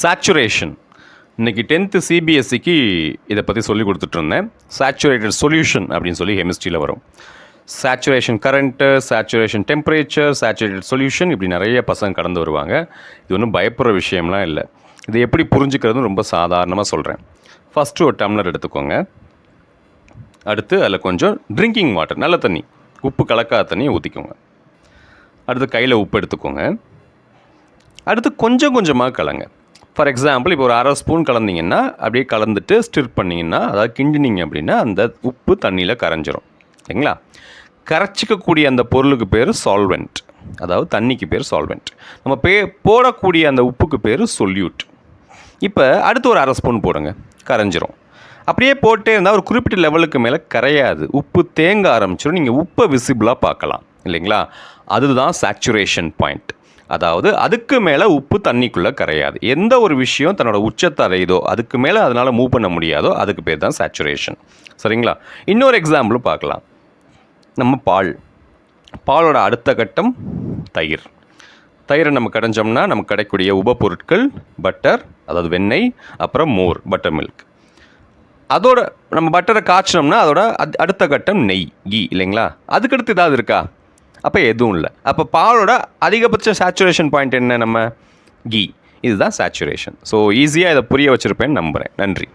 Saturation இன்னைக்கு tenth சிபிஎஸ்சிக்கு இதை பற்றி சொல்லி கொடுத்துட்ருந்தேன் சேச்சுரேட்டட் சொல்யூஷன் அப்படின்னு சொல்லி கெமிஸ்ட்ரியில் வரும். Saturation current saturation temperature saturated solution இப்படி நிறைய பசங்க கடந்து வருவாங்க. இது ஒன்றும் பயப்படுற விஷயம்லாம் இல்லை. இதை எப்படி புரிஞ்சுக்கிறதுன்னு ரொம்ப சாதாரணமாக சொல்கிறேன் ஃபஸ்ட்டு ஒரு டம்ளர் எடுத்துக்கோங்க. அடுத்து அதில் கொஞ்சம் ட்ரிங்கிங் வாட்டர் நல்ல தண்ணி. உப்பு கலக்காத தண்ணியை ஊற்றிக்கோங்க அடுத்து கையில் உப்பு எடுத்துக்கோங்க. அடுத்து கொஞ்சம் கொஞ்சமாக கலங்க. ஃபார் எக்ஸாம்பிள் இப்போ ஒரு அரை ஸ்பூன் கலந்தீங்கன்னா அப்படியே கலந்துட்டு ஸ்டிர் பண்ணிங்கன்னா அதாவது கிண்டினீங்க அப்படின்னா அந்த உப்பு தண்ணியில் கரைஞ்சிரும். சரிங்களா? கரைச்சிக்கக்கூடிய அந்த பொருளுக்கு பேர் சால்வெண்ட் அதாவது தண்ணிக்கு பேர் சால்வெண்ட் நம்ம பே போடக்கூடிய அந்த உப்புக்கு பேர் சொல்யூட் இப்போ அடுத்து ஒரு அரை ஸ்பூன் போடுங்க. கரைஞ்சிரும். அப்படியே போட்டே இருந்தால் ஒரு குறிப்பிட்ட லெவலுக்கு மேலே கரையாது. உப்பு தேங்க ஆரம்பிச்சிடும் நீங்கள் உப்பை விசிபிளாக பார்க்கலாம். இல்லைங்களா? அதுதான் சேச்சுரேஷன் பாயிண்ட் அதாவது அதுக்கு மேலே உப்பு தண்ணிக்குள்ளே கரையாது. எந்த ஒரு விஷயம் தன்னோட உச்சத்தை அடையுதோ அதுக்கு மேலே அதனால் மூவ் பண்ண முடியாதோ அதுக்கு பேர் தான் சேச்சுரேஷன் சரிங்களா? இன்னொரு எக்ஸாம்பிளும் பார்க்கலாம். நம்ம பால். பாலோட அடுத்த கட்டம் தயிர். தயிரை நம்ம கடைஞ்சோம்னா நமக்கு கிடைக்கக்கூடிய உபப்பொருட்கள் பட்டர் அதாவது வெண்ணெய் அப்புறம் மோர் பட்டர் மில்க் அதோட நம்ம பட்டரை காய்ச்சினோம்னா அதோட அடுத்த கட்டம் நெய் கீ இல்லைங்களா? அதுக்கடுத்து ஏதாவது இருக்கா? அப்போ எதுவும் இல்லை. அப்போ பாலோட அதிகபட்ச சேச்சுரேஷன் பாயிண்ட் என்ன நம்ம? கீ இதுதான் சேச்சுரேஷன் ஸோ ஈஸியாக இதை புரிய வச்சுருப்பேன்னு நம்புகிறேன் நன்றி.